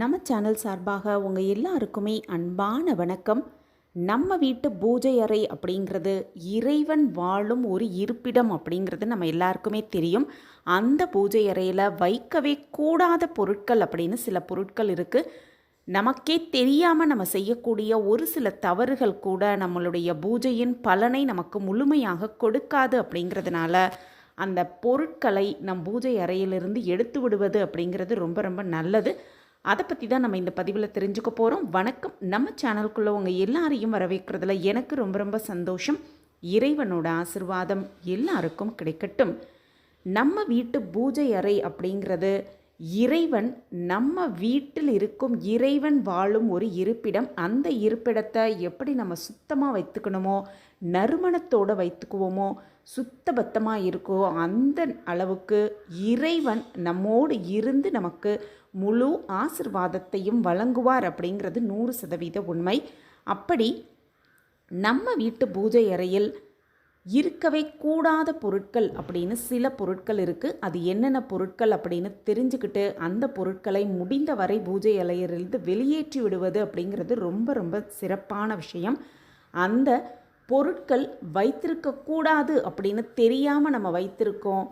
நம்ம சேனல் சார்பாக உங்கள் எல்லாருக்குமே அன்பான வணக்கம். நம்ம வீட்டு பூஜை அறை அப்படிங்கிறது இறைவன் வாழும் ஒரு இருப்பிடம் அப்படிங்கிறது நம்ம எல்லாருக்குமே தெரியும். அந்த பூஜை அறையில் வைக்கவே கூடாத பொருட்கள் அப்படின்னு சில பொருட்கள் இருக்குது நமக்கே தெரியாமல் நம்ம செய்யக்கூடிய ஒரு சில தவறுகள் கூட நம்மளுடைய பூஜையின் பலனை நமக்கு முழுமையாக கொடுக்காது அப்படிங்கிறதுனால அந்த பொருட்களை நம் பூஜை அறையிலிருந்து எடுத்து விடுவது அப்படிங்கிறது ரொம்ப ரொம்ப நல்லது. அதை பற்றி தான் நம்ம இந்த பதிவில் தெரிஞ்சுக்க போகிறோம் வணக்கம். நம்ம சேனலுக்குள்ளே உங்கள் எல்லாரையும் வரவேற்கிறதுல எனக்கு ரொம்ப ரொம்ப சந்தோஷம். இறைவனோட ஆசிர்வாதம் எல்லாருக்கும் கிடைக்கட்டும். நம்ம வீட்டு பூஜை அறை அப்படிங்கிறது இறைவன் நம்ம வீட்டில் இருக்கும் இறைவன் வாழும் ஒரு இருப்பிடம். அந்த இருப்பிடத்தை எப்படி நம்ம சுத்தமாக வைத்துக்கணுமோ நறுமணத்தோடு வைத்துக்குவோமோ சுத்தபத்தமாக இருக்கோ அந்த அளவுக்கு இறைவன் நம்மோடு இருந்து நமக்கு முழு ஆசிர்வாதத்தையும் வழங்குவார் அப்படிங்கிறது நூறு சதவீத உண்மை. அப்படி நம்ம வீட்டு பூஜை அறையில் இருக்கவே கூடாத பொருட்கள் அப்படின்னு சில பொருட்கள் இருக்குது அது என்னென்ன பொருட்கள் அப்படின்னு தெரிஞ்சுக்கிட்டு அந்த பொருட்களை முடிந்த வரை பூஜை அலையிலிருந்து வெளியேற்றி விடுவது அப்படிங்கிறது ரொம்ப ரொம்ப சிறப்பான விஷயம். அந்த பொருட்கள் வைத்திருக்கக்கூடாது அப்படின்னு தெரியாமல் நம்ம வைத்திருக்கோம்.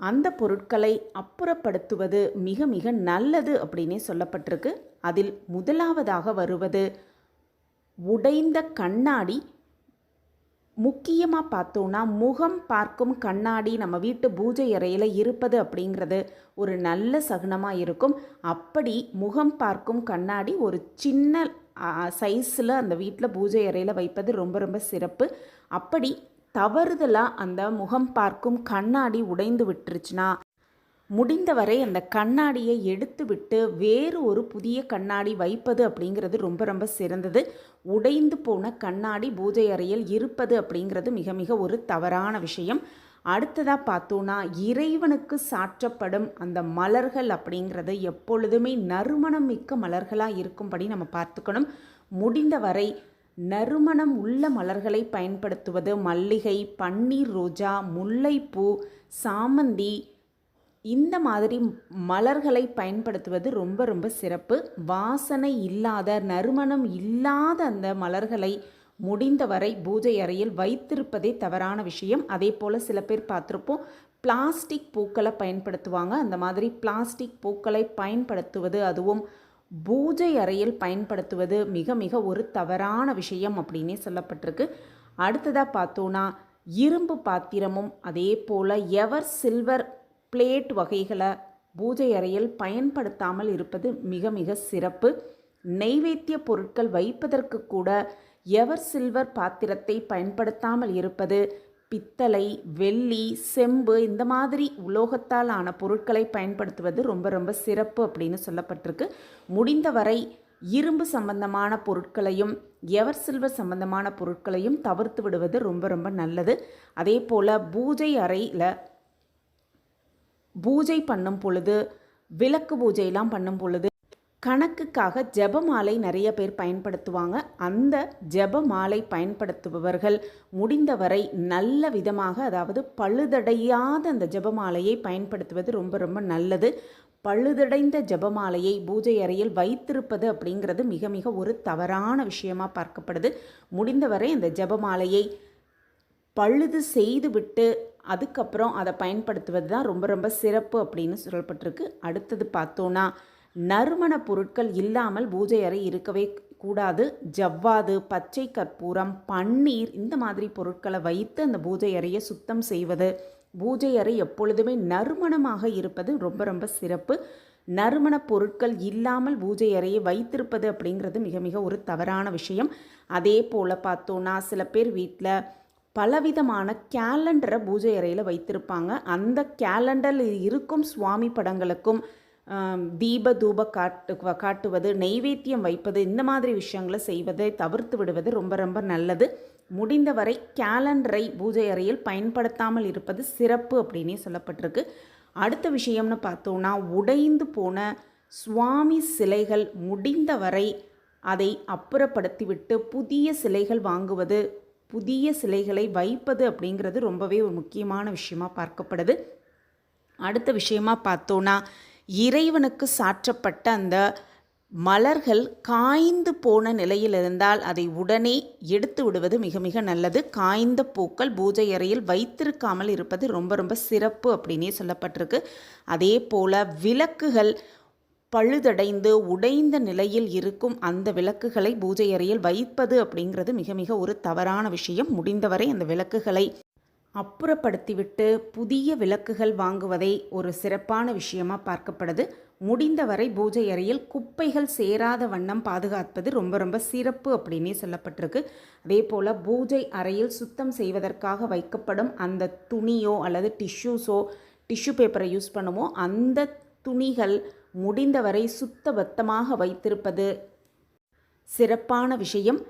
அந்த பொருட்களை அப்புறப்படுத்துவது மிக மிக நல்லது அப்படின்னே சொல்லப்பட்டிருக்கு. அதில் முதலாவதாக வருவது உடைந்த கண்ணாடி முக்கியமாக பார்த்தோன்னா முகம் பார்க்கும் கண்ணாடி நம்ம வீட்டு பூஜை அறையில் இருப்பது அப்படிங்கிறது ஒரு நல்ல சகுனமாக இருக்கும். அப்படி முகம் பார்க்கும் கண்ணாடி ஒரு சின்ன சைஸில் அந்த வீட்டில் பூஜை அறையில் வைப்பது ரொம்ப ரொம்ப சிறப்பு. அப்படி தவறுதலாக அந்த முகம் பார்க்கும் கண்ணாடி உடைந்து விட்டுருச்சுன்னா முடிந்தவரை அந்த கண்ணாடியை எடுத்துவிட்டு வேறு ஒரு புதிய கண்ணாடி வைப்பது அப்படிங்கிறது ரொம்ப ரொம்ப சிறந்தது. உடைந்து போன கண்ணாடி பூஜை அறையில் இருப்பது அப்படிங்கிறது மிக மிக ஒரு தவறான விஷயம். அடுத்ததாக பார்த்தோன்னா இறைவனுக்கு சாற்றப்படும் அந்த மலர்கள் அப்படிங்கிறது எப்பொழுதுமே நறுமணம் மிக்க மலர்களாக இருக்கும்படி நம்ம பார்த்துக்கணும். முடிந்தவரை நறுமணம் உள்ள மலர்களை பயன்படுத்துவது மல்லிகை பன்னீர் ரோஜா முல்லைப்பூ சாமந்தி இந்த மாதிரி மலர்களை பயன்படுத்துவது ரொம்ப ரொம்ப சிறப்பு. வாசனை இல்லாத நறுமணம் இல்லாத அந்த மலர்களை முடிந்தவரை பூஜை அறையில் வைத்திருப்பதே தவறான விஷயம். அதே போல் சில பேர் பார்த்துருப்போம் பிளாஸ்டிக் பூக்களை பயன்படுத்துவாங்க. அந்த மாதிரி பிளாஸ்டிக் பூக்களை பயன்படுத்துவது அதுவும் பூஜை அறையில் பயன்படுத்துவது மிக மிக ஒரு தவறான விஷயம் அப்படின்னே சொல்லப்பட்டிருக்கு. அடுத்ததாக பார்த்தோன்னா இரும்பு பாத்திரமும் அதே போல் எவர் சில்வர் பிளேட் வகைகளை பூஜை அறையில் பயன்படுத்தாமல் இருப்பது மிக மிக சிறப்பு. நெய்வேத்திய பொருட்கள் வைப்பதற்கு கூட எவர் சில்வர் பாத்திரத்தை பயன்படுத்தாமல் இருப்பது பித்தளை வெள்ளி செம்பு இந்த மாதிரி உலோகத்தால் ஆன பொருட்களை பயன்படுத்துவது ரொம்ப ரொம்ப சிறப்பு அப்படின்னு சொல்லப்பட்டிருக்கு. முடிந்தவரை இரும்பு சம்பந்தமான பொருட்களையும் எவர் சில்வர் சம்பந்தமான பொருட்களையும் தவிர்த்து விடுவது ரொம்ப ரொம்ப நல்லது. அதே போல் பூஜை அறையில் பூஜை பண்ணும் பொழுது விளக்கு பூஜையெல்லாம் பண்ணும் பொழுது கணக்குக்காக ஜெபமாலை நிறைய பேர் பயன்படுத்துவாங்க. அந்த ஜெபமாலை பயன்படுத்துபவர்கள் முடிந்தவரை நல்ல விதமாக அதாவது பழுதடையாத அந்த ஜெபமாலையை பயன்படுத்துவது ரொம்ப ரொம்ப நல்லது. பழுதடைந்த ஜபமாலையை பூஜை அறையில் வைத்திருப்பது அப்படிங்கிறது மிக மிக ஒரு தவறான விஷயமாக பார்க்கப்படுது. முடிந்தவரை அந்த ஜபமாலையை பழுது செய்துவிட்டு அதுக்கப்புறம் அதை பயன்படுத்துவது தான் ரொம்ப ரொம்ப சிறப்பு அப்படின்னு சொல்லப்பட்டிருக்கு. அடுத்தது பார்த்தோன்னா நறுமண பொருட்கள் இல்லாமல் பூஜை அறை இருக்கவே கூடாது. ஜவ்வாது பச்சை கற்பூரம் பன்னீர் இந்த மாதிரி பொருட்களை வைத்து அந்த பூஜை அறையை சுத்தம் செய்வது பூஜை அறை எப்பொழுதுமே நறுமணமாக இருப்பது ரொம்ப ரொம்ப சிறப்பு. நறுமண பொருட்கள் இல்லாமல் பூஜை அறையை வைத்திருப்பது அப்படிங்கிறது மிக மிக ஒரு தவறான விஷயம். அதே போல் பார்த்தோன்னா சில பேர் வீட்டில் பலவிதமான கேலண்டரை பூஜை அறையில் வைத்திருப்பாங்க. அந்த கேலண்டரில் இருக்கும் சுவாமி படங்களுக்கும் தீப தூப காட்டு காட்டுவது நெய்வேத்தியம் வைப்பது இந்த மாதிரி விஷயங்களை செய்வதை தவிர்த்து விடுவது ரொம்ப ரொம்ப நல்லது. முடிந்தவரை கேலண்டரை பூஜை அறையில் பயன்படுத்தாமல் இருப்பது சிறப்பு அப்படின்னே சொல்லப்பட்டிருக்கு. அடுத்த விஷயம்னு பார்த்தோன்னா உடைந்து போன சுவாமி சிலைகள் முடிந்தவரை அதை அப்புறப்படுத்திவிட்டு புதிய சிலைகள் வாங்குவது புதிய சிலைகளை வைப்பது அப்படிங்கிறது ரொம்பவே ஒரு முக்கியமான விஷயமா பார்க்கப்படுது. அடுத்த விஷயமா பார்த்தோன்னா இறைவனுக்கு சாற்றப்பட்ட அந்த மலர்கள் காய்ந்து போன நிலையில் இருந்தால் அதை உடனே எடுத்து விடுவது மிக மிக நல்லது. காய்ந்த பூக்கள் பூஜை அறையில் வைத்திருக்காமல் இருப்பது ரொம்ப ரொம்ப சிறப்பு அப்படின்னே சொல்லப்பட்டிருக்கு. அதே போல் விளக்குகள் பழுதடைந்து உடைந்த நிலையில் இருக்கும் அந்த விளக்குகளை பூஜை அறையில் வைப்பது அப்படிங்கிறது மிக மிக ஒரு தவறான விஷயம். முடிந்தவரை அந்த விளக்குகளை அப்புறப்படுத்திவிட்டு புதிய விளக்குகள் வாங்குவதை ஒரு சிறப்பான விஷயமா பார்க்கப்படுது. முடிந்தவரை பூஜை அறையில் குப்பைகள் சேராத வண்ணம் பாதுகாப்பது ரொம்ப ரொம்ப சிறப்பு அப்படின்னே சொல்லப்பட்டிருக்கு. அதே போல் பூஜை அறையில் சுத்தம் செய்வதற்காக வைக்கப்படும் அந்த துணியோ அல்லது டிஷ்யூஸோ டிஷ்யூ பேப்பரை யூஸ் பண்ணுமோ அந்த துணிகள் முடிந்தவரை சுத்தபத்தமாக வைத்திருப்பது. சிறப்பான விஷயம்.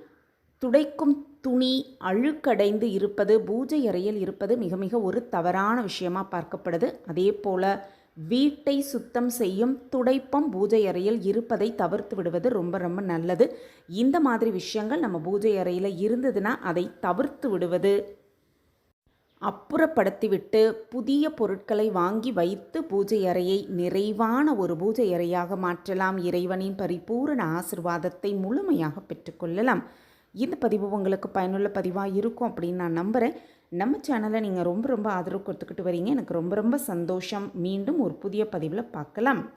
துடைக்கும் துணி அழுக்கடைந்து இருப்பது பூஜை அறையில் இருப்பது மிக மிக ஒரு தவறான விஷயமாக பார்க்கப்படுது. அதே போல் வீட்டை சுத்தம் செய்யும் துடைப்பம் பூஜை அறையில் இருப்பதை தவிர்த்து விடுவது ரொம்ப ரொம்ப நல்லது. இந்த மாதிரி விஷயங்கள் நம்ம பூஜை அறையில் இருந்ததுன்னா அதை தவிர்த்து விடுவது. அப்புறப்படுத்திவிட்டு புதிய பொருட்களை வாங்கி வைத்து பூஜை அறையை நிறைவான ஒரு பூஜை அறையாக மாற்றலாம். இறைவனின் பரிபூரண ஆசிர்வாதத்தை முழுமையாக பெற்றுக்கொள்ளலாம் இந்த பதிவு உங்களுக்கு பயனுள்ள பதிவாக இருக்கும் அப்படின்னு நான் நம்புகிறேன் நம்ம சேனலை நீங்கள் ரொம்ப ரொம்ப ஆதரவு கொடுத்துக்கிட்டு வரீங்க. எனக்கு ரொம்ப ரொம்ப சந்தோஷம். மீண்டும் ஒரு புதிய பதிவில் பார்க்கலாம்.